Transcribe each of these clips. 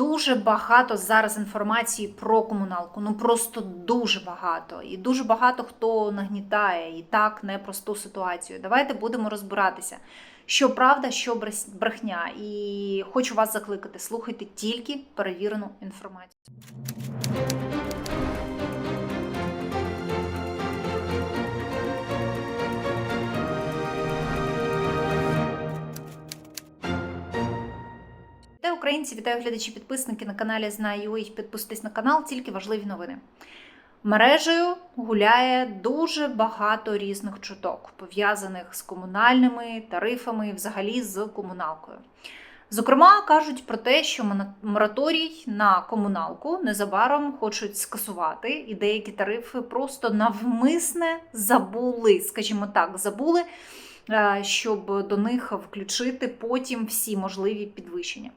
Дуже багато зараз інформації про комуналку. Ну просто дуже багато. І дуже багато хто нагнітає і так непросту ситуацію. Давайте будемо розбиратися, що правда, що брехня. І хочу вас закликати: слухайте тільки перевірену інформацію. Українці, вітаю глядачі, підписники на каналі Знаю.ua. Підписуйтесь на канал, тільки важливі новини. Мережею гуляє дуже багато різних чуток, пов'язаних з комунальними тарифами і взагалі з комуналкою. Зокрема, кажуть про те, що мораторій на комуналку незабаром хочуть скасувати, і деякі тарифи просто навмисне забули, скажімо так, забули, щоб до них включити потім всі можливі підвищення.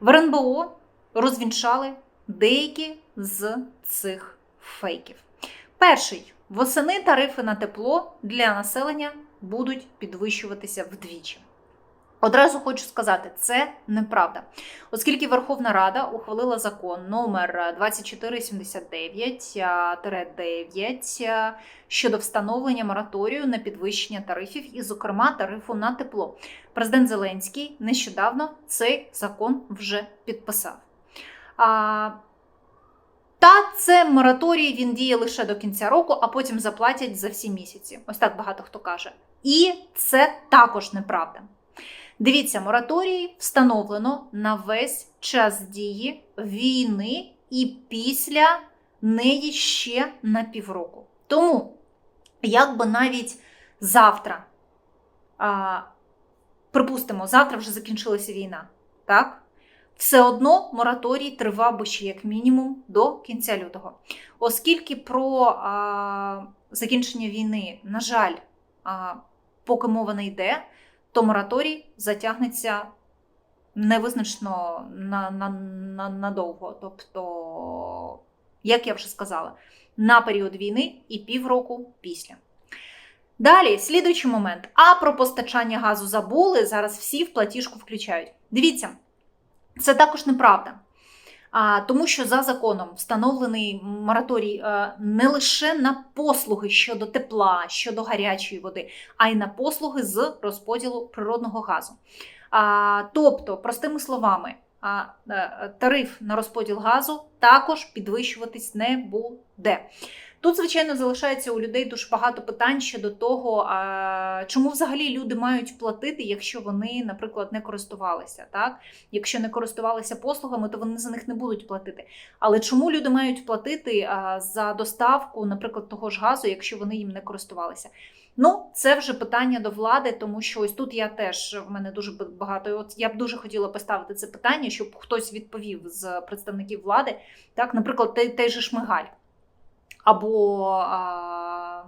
В РНБО розвінчали деякі з цих фейків. Перший восени тарифи на тепло для населення будуть підвищуватися вдвічі. Одразу хочу сказати, це неправда, оскільки Верховна Рада ухвалила закон номер 2479-9 щодо встановлення мораторію на підвищення тарифів, і, зокрема, тарифу на тепло. Президент Зеленський нещодавно цей закон вже підписав. А, та це мораторій він діє лише до кінця року, а потім заплатять за всі місяці. Ось так багато хто каже. І це також неправда. Дивіться, мораторій встановлено на весь час дії війни і після неї ще на півроку. Тому, якби навіть завтра, а, припустимо, завтра вже закінчилася війна, так? Все одно мораторій тривав би ще як мінімум до кінця лютого. Оскільки про а, закінчення війни, на жаль, а, поки мова не йде, то мораторій затягнеться невизначно на, на, на, надовго. Тобто, як я вже сказала, на період війни і півроку після. Далі, слідуючий момент. А про постачання газу забули. Зараз всі в платіжку включають. Дивіться, це також неправда. Тому що за законом встановлений мораторій е, не лише на послуги щодо тепла, щодо гарячої води, а й на послуги з розподілу природного газу. Тобто, простими словами, е, тариф на розподіл газу також підвищуватись не буде. Тут, звичайно, залишається у людей дуже багато питань щодо того, а, чому взагалі люди мають платити, якщо вони, наприклад, не користувалися. Так? Якщо не користувалися послугами, то вони за них не будуть платити. Але чому люди мають платити за доставку, наприклад, того ж газу, якщо вони їм не користувалися? Ну, це вже питання до влади, тому що ось тут я теж в мене дуже багато. От я б дуже хотіла поставити це питання, щоб хтось відповів з представників влади. Так, наприклад, той, той же Шмигаль або а,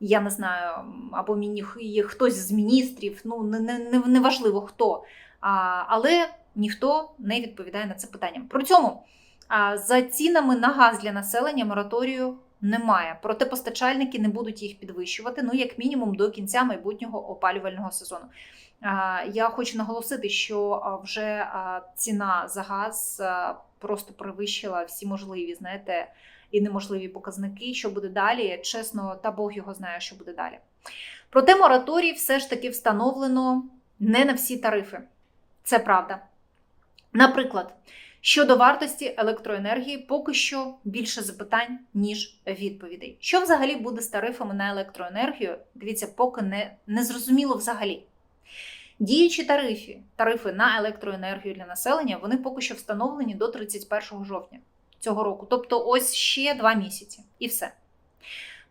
я не знаю, або міні, хтось з міністрів, ну не, не, не, неважливо хто. А, але ніхто не відповідає на це питання. При цьому а, за цінами на газ для населення мораторію немає. Проте постачальники не будуть їх підвищувати, ну як мінімум до кінця майбутнього опалювального сезону. Я хочу наголосити, що вже ціна за газ просто перевищила всі можливі, знаєте, і неможливі показники, що буде далі. Чесно, та Бог його знає, що буде далі. Проте мораторій все ж таки встановлено не на всі тарифи. Це правда. Наприклад, щодо вартості електроенергії, поки що більше запитань, ніж відповідей. Що взагалі буде з тарифами на електроенергію? Дивіться, поки не, не зрозуміло взагалі. Діючі тарифи, тарифи на електроенергію для населення, вони поки що встановлені до 31 жовтня цього року. Тобто, ось ще два місяці, і все.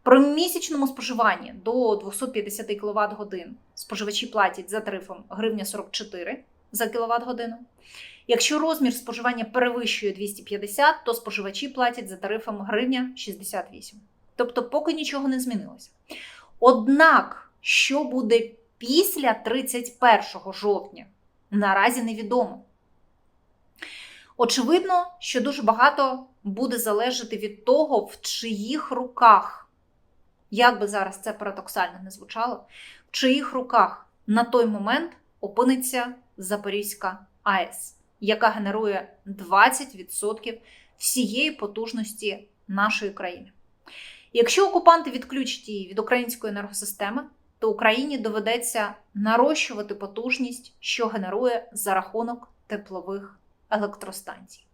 При місячному споживанні до 250 кВт годин споживачі платять за тарифом гривня 44 за кВт годину. Якщо розмір споживання перевищує 250, то споживачі платять за тарифом гривня 68. Тобто, поки нічого не змінилося. Однак, що буде після 31 жовтня, наразі невідомо. Очевидно, що дуже багато буде залежати від того, в чиїх руках, як би зараз це парадоксально не звучало, в чиїх руках на той момент опиниться Запорізька АЕС. яка генерує 20% всієї потужності нашої країни. Якщо окупанти відключать її від української енергосистеми, то Україні доведеться нарощувати потужність, що генерує за рахунок теплових електростанцій.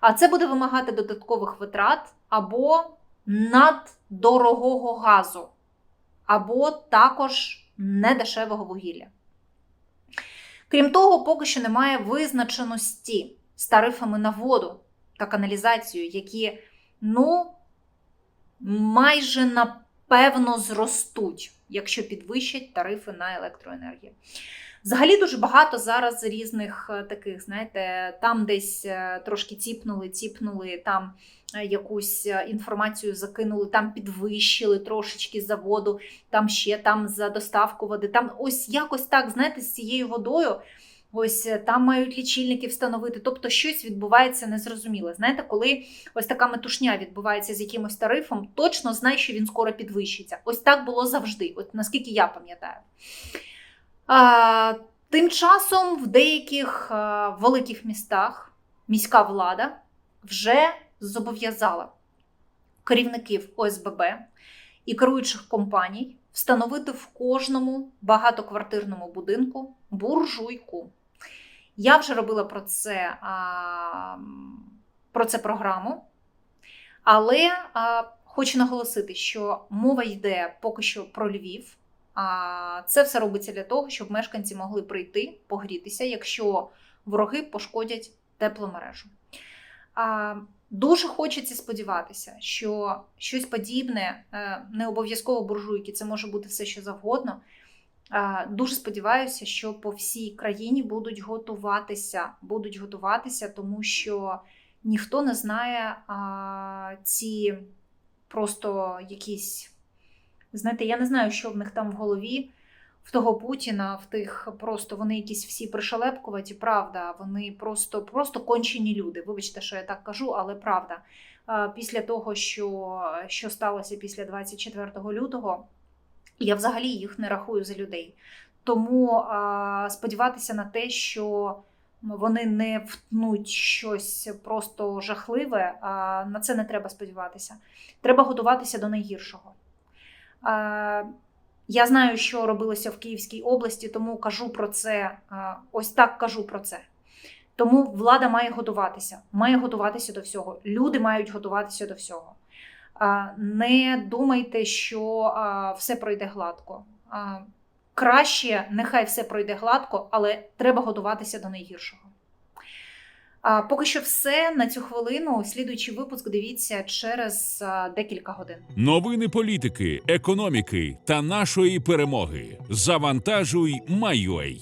А це буде вимагати додаткових витрат або наддорогого газу, або також недешевого вугілля. Крім того, поки що немає визначеності з тарифами на воду та каналізацію, які ну, майже напевно зростуть, якщо підвищать тарифи на електроенергію. Взагалі дуже багато зараз різних е, таких, знаєте, там десь е, трошки ціпнули, ціпнули, там е, якусь інформацію закинули, там підвищили трошечки за воду, там ще там за доставку води. Там ось якось так, знаєте, з цією водою. Ось там мають лічильники встановити, тобто щось відбувається незрозуміле. Знаєте, коли ось така метушня відбувається з якимось тарифом, точно знай, що він скоро підвищиться. Ось так було завжди, от наскільки я пам'ятаю. Тим часом в деяких великих містах міська влада вже зобов'язала керівників ОСББ і керуючих компаній встановити в кожному багатоквартирному будинку буржуйку. Я вже робила про це, про це програму, але хочу наголосити, що мова йде поки що про Львів. Це все робиться для того, щоб мешканці могли прийти, погрітися, якщо вороги пошкодять тепломережу. Дуже хочеться сподіватися, що щось подібне, е, не обов'язково буржуйки, це може бути все, що завгодно. Дуже сподіваюся, що по всій країні будуть готуватися, будуть готуватися, тому що ніхто не знає а, ці просто якісь. Знаєте, я не знаю, що в них там в голові, в того Путіна, в тих просто вони якісь всі пришелепкуваті, правда, вони просто, просто кончені люди. Вибачте, що я так кажу, але правда. Після того, що, що сталося після 24 лютого, я взагалі їх не рахую за людей. Тому сподіватися на те, що вони не втнуть щось просто жахливе, на це не треба сподіватися. Треба готуватися до найгіршого. Я знаю, що робилося в Київській області, тому кажу про це. Ось так кажу про це. Тому влада має готуватися, має готуватися до всього. Люди мають готуватися до всього. Не думайте, що все пройде гладко. Краще, нехай все пройде гладко, але треба готуватися до найгіршого. А, Поки що все на цю хвилину. Слідуючий випуск дивіться через декілька годин. Новини політики, економіки та нашої перемоги. Завантажуй, Майой.